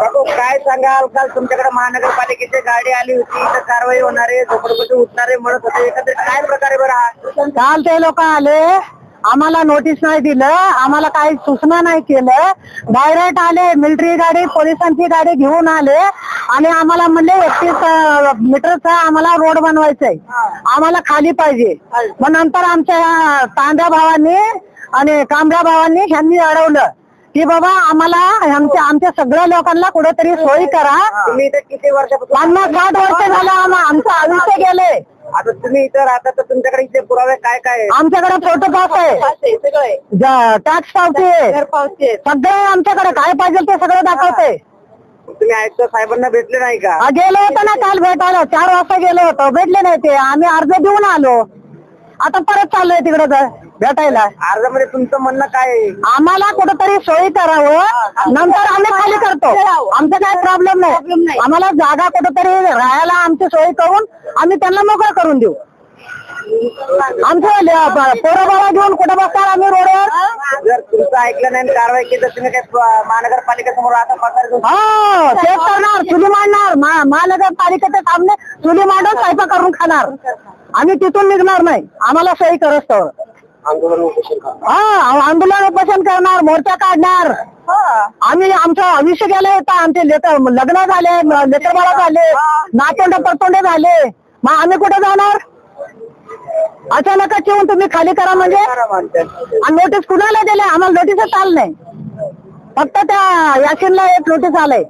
काय सांगाल? काल तुमच्याकडे महानगरपालिकेची गाडी आली होती तर कारवाई होणारे झोपडपट्टी उठणारे म्हणत होते एकत्रित काय प्रकारे बरं हा? काल ते लोक आले आम्हाला नोटीस नाही दिलं आम्हाला काही सूचना नाही केलं. डायरेक्ट आले मिलिटरी गाडी पोलिसांची गाडी घेऊन आले आणि आम्हाला म्हणले एकतीस मीटरचा आम्हाला रोड बनवायचंय. आम्हाला खाली पाहिजे. मग नंतर आमच्या तांड्या भावांनी आणि कांबऱ्या भावांनी ह्यांनी अडवलं. की बाबा आम्हाला आमच्या आमच्या सगळ्या लोकांना कुठेतरी सोयी करा. तुम्ही इथे किती वर्षापासून पन्नास साठ वर्ष झालं आम्हा- आमचं आयुष्य गेले आता तुम्ही इथं राहता तर तुमच्याकडे इथे पुरावे काय काय आहे? आमच्याकडे फोटो पास आहे. टॅक्स पावती आहे सगळे आमच्याकडे काय पाहिजे ते सगळं दाखवते. तुम्ही आयुक्त साहेबांना भेटले नाही का? आ, गेलो होतो ना काल भेटायला. चार वाजता गेलो होतो. भेटले नाही ते. आम्ही अर्ज देऊन आलो. आता परत चाललोय तिकडे भेटायला. अर्जामध्ये तुमचं म्हणणं काय आहे? आम्हाला कुठेतरी सोयी करावं. नंतर आम्ही खाली करतो. आमचं काय प्रॉब्लेम नाही. आम्हाला जागा कुठेतरी राहायला आमची सोय करून आम्ही त्यांना मोकळं करून देऊ. आमचं पोरं बाळा घेऊन कुठं बसणार आम्ही रोडवर? जर तुमचं ऐकलं नाही आणि कारवाई केली तर तुम्ही काय महानगरपालिकेसमोर आता पगार घेऊन हो तेच करणार चुली मांडणार. मा- महानगरपालिकेच्या सामने चुली मांडून स्वयंपाक करून खाणार. आम्ही तिथून निघणार नाही. आम्हाला सही करत आंदोलन उपोषण करा. हा आंदोलन उपोषण करणार मोर्चा काढणार. आम्ही आमचं आयुष्य गेलं होतं आमचे लेकर लग्न झाले लेकर बाळा झाले नातोंड परतोंडे झाले. मग आम्ही कुठे जाणार? अचानकच येऊन तुम्ही खाली करा म्हणजे. आणि नोटीस कुणाला दिले आम्हाला नोटीसच आलं नाही. फक्त त्या याशिनला एक नोटीस आलंय.